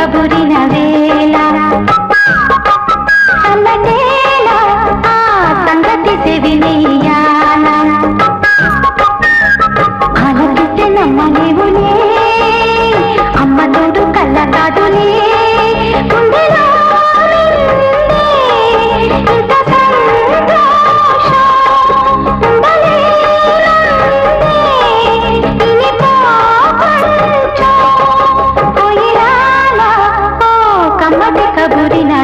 కబురిన వేళ సంగటేళ ఆ సంగతి సెవినేయాల ఆలకిస్తే నమ్మనేవు కోరిన